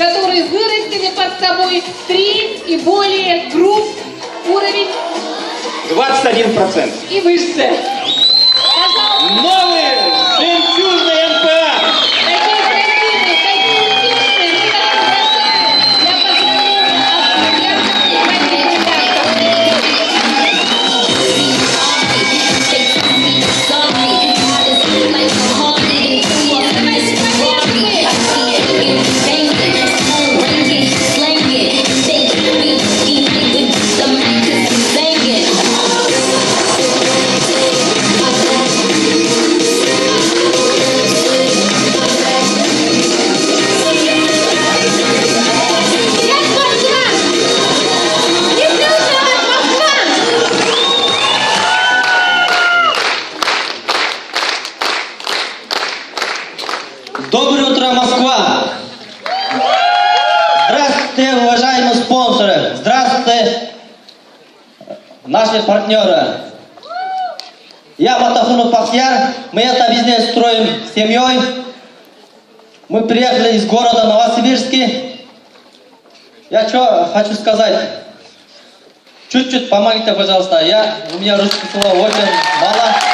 которые вырастили под собой три и более групп, уровень 21%. и выше. Доброе утро, Москва! Здравствуйте, уважаемые спонсоры! Здравствуйте, наши партнеры! Я Матахунов Пахьяр, мы это бизнес строим с семьей. Мы приехали из города Новосибирский. Я что хочу сказать? Чуть-чуть помогите, пожалуйста. Я, у меня русского слова очень мало.